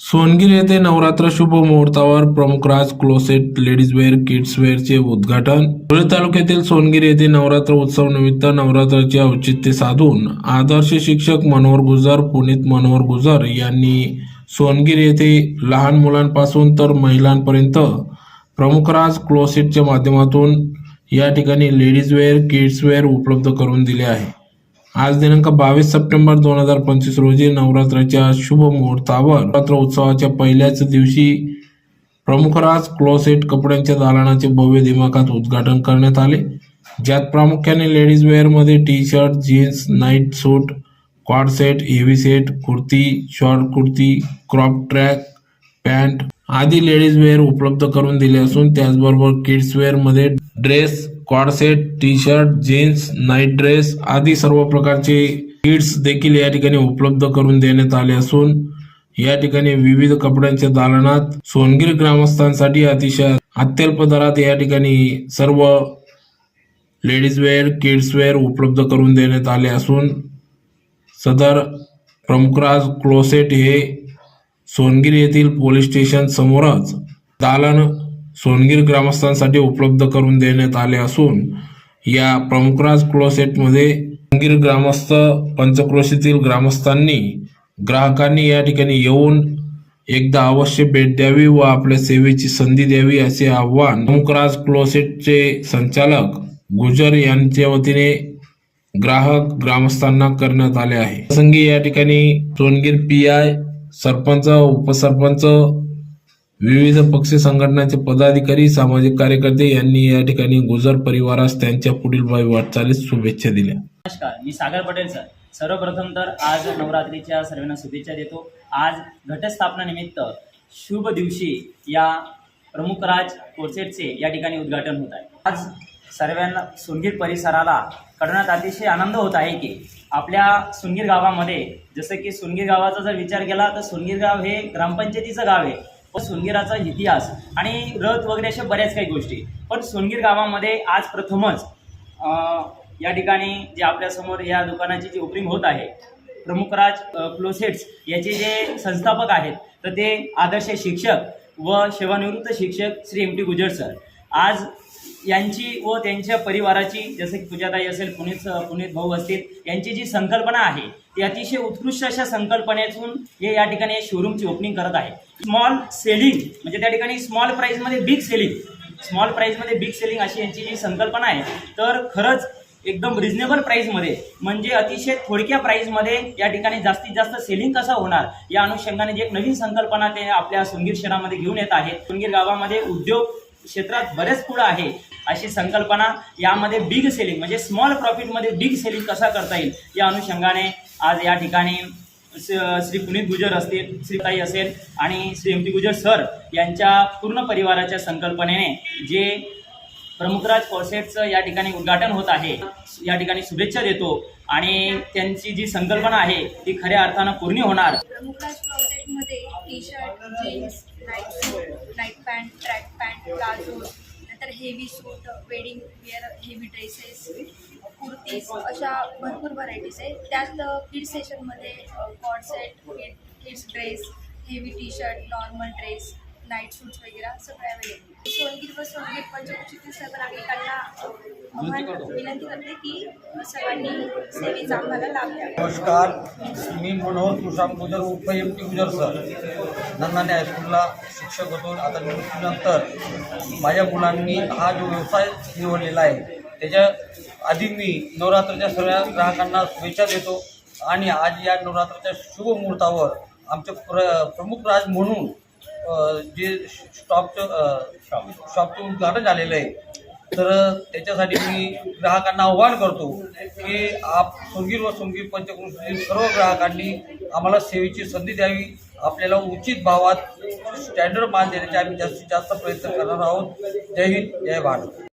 सोनगिर येथे नवरात्र शुभ मुहूर्तावर Pramukh Raj closet ladies wear kids वेअरचे उद्घाटन. धुळे तालुक्यातील सोनगिर येथे नवरात्र उत्सव निमित्त नवरात्राचे औचित्य साधून आदर्श शिक्षक मनोहर गुजर पुनीत मनोहर गुजर यांनी सोनगिर येथे लहान मुलांपासून तर महिलांपर्यंत प्रमुख राज क्लोसेटच्या माध्यमातून या ठिकाणी लेडीज वेअर किड्स वेअर उपलब्ध करून दिले आहे. आज दिनांक बावीस सप्टेंबर दोन हजार पंचवीस रोजी नवरात्राच्या शुभ मुहूर्तावर नवरात्र उत्सवाच्या पहिल्याच दिवशी प्रमुखराज क्लोसेट कपड्यांच्या दालनाचे भव्य दिमाखात उद्घाटन करण्यात आले. ज्यात प्रामुख्याने ladies वेअरमध्ये T shirt jeans night suit quad set heavy set kurti short kurti crop track pant आदी लेडीज वेअर उपलब्ध करून दिले असून त्याचबरोबर kids वेअरमध्ये dress coord set T shirt jeans night dress आदी सर्व प्रकारचे किड्स देखील या ठिकाणी उपलब्ध करून देण्यात आले असून या ठिकाणी विविध कपड्यांच्या दालनात सोनगिर ग्रामस्थांसाठी अतिशय अत्यल्प दरात या ठिकाणी सर्व लेडीज वेअर किड्स वेअर उपलब्ध करून देण्यात आले असून सदर प्रमुखराज क्लोसेट हे सोनगीर येथील पोलीस स्टेशन समोरच दालन सोनगीर ग्रामस्थांसाठी उपलब्ध करून देण्यात आले असून या प्रमुखराज क्लोसेटमध्ये सोनगीर ग्रामस्थ पंचक्रोशीतील ग्रामस्थांनी ग्राहकांनी या ठिकाणी येऊन एकदा अवश्य भेट द्यावी व आपल्या सेवेची संधी द्यावी असे आव्हान प्रमुखराज क्लोसेटचे संचालक गुजर यांच्या वतीने ग्राहक ग्रामस्थांना करण्यात आले आहे. प्रसंगी या ठिकाणी सोनगीर पी आय सरपंच उपसरपंच विविध पक्ष संघटनाचे पदाधिकारी सामाजिक कार्यकर्ते यांनी या ठिकाणी गुजर परिवारास त्यांच्या पुढील वाटचालीस शुभेच्छा दिल्या. नमस्कार मी सागर पटेल सर. सर्वप्रथम तर आज नवरात्रीच्या सर्वांना शुभेच्छा देतो. आज घटस्थापना निमित्त शुभ दिवशी या प्रमुख राज कोर्सेटचे या ठिकाणी उद्घाटन होत आहे. आज सर्वांना सुनगीर परिसराला कळण्यात अतिशय आनंद होत आहे की आपल्या सुनगीर गावामध्ये जसं की सुनगीर गावाचा जर विचार केला तर सुनगीर गाव हे ग्रामपंचायतीचं गाव आहे. सोनगिराचा इतिहास आणि रथ वगैरे अशा बऱ्याच काही गोष्टी. पण सोनगीर गावामध्ये आज प्रथमच या ठिकाणी जे आपल्यासमोर या दुकानाची जी ओपनिंग होत आहे प्रमुखराज क्लोसेट्स याचे जे संस्थापक आहेत तर ते आदर्श शिक्षक व सेवानिवृत्त शिक्षक Shri M T Gujar sir. आज यांची व त्यांच्या परिवाराची जसं की पूजाताई असेल पुनीत पुनीत भाऊ असतील यांची जी संकल्पना आहे ती अतिशय उत्कृष्ट अशा संकल्पनेतून हे या ठिकाणी शोरूमची ओपनिंग करत आहे. स्मॉल सेलिंग म्हणजे त्या ठिकाणी स्मॉल प्राईजमध्ये बिग सेलिंग स्मॉल प्राईजमध्ये बिग सेलिंग अशी यांची जी संकल्पना आहे तर खरंच एकदम रिजनेबल प्राईजमध्ये म्हणजे अतिशय थोडक्या प्राईजमध्ये या ठिकाणी जास्तीत जास्त सेलिंग कसा होणार या अनुषंगाने जी एक नवीन संकल्पना ते आपल्या सुंगीर शहरामध्ये घेऊन येत आहेत. सुनगीर गावामध्ये उद्योग क्षेत्रात बरेच पुढं आहे अशी संकल्पना यामध्ये बिग सेलिंग म्हणजे स्मॉल प्रॉफिटमध्ये बिग सेलिंग कसा करता येईल या अनुषंगाने आज या ठिकाणी श्री पुनीत गुजर असतील श्रीताई असेल आणि Shri M T Gujar sir यांच्या पूर्ण परिवाराच्या संकल्पनेने जे प्रमुखराज कॉर्सेटचं या ठिकाणी उद्घाटन होत आहे या ठिकाणी शुभेच्छा देतो आणि त्यांची जी संकल्पना आहे ती खऱ्या अर्थानं पूर्ण होणार. Pramukhraj क्लोजेटमध्ये T shirt jeans night suit night pant track palazzo नंतर heavy suit wedding wear heavy dresses kurtis अशा भरपूर व्हरायटीज आहेत. त्यात किड सेशनमध्ये coord set kid kids dress heavy T shirt normal dress night suits वगैरे सगळं अवेलेबल सोनगीर व सोनगीर पंचकृषीतील सर्व नागरिकांना विनंती करते. की सर्वांनी सेवेचा आम्हाला लाभ द्यावा नमस्कार. मी मनोहर तुषार गुजर उर्फ एम टी गुजर सर. नंदाने हायस्कूलला शिक्षक होतो. आता निवृत्तीनंतर माझ्या मुलांनी हा जो व्यवसाय निवडलेला आहे त्याच्या आधी मी नवरात्राच्या सर्व ग्राहकांना शुभेच्छा देतो. आणि आज या नवरात्राच्या शुभ मुहूर्तावर आमचे प्र प्रमुख राज म्हणून जे स्टॉपचं शॉपचं उद्घाटन झालेलं आहे तर त्याच्यासाठी मी ग्राहकांना आव्हान करतो की आप सोनगीर व सोनगीर पंचकृषीतील सर्व ग्राहकांनी आम्हाला सेवेची संधी द्यावी. आपल्याला उचित भावात स्टँडर्ड मान देण्याचे आम्ही जास्तीत जास्त प्रयत्न करणार आहोत. जय हिंद जय भारत.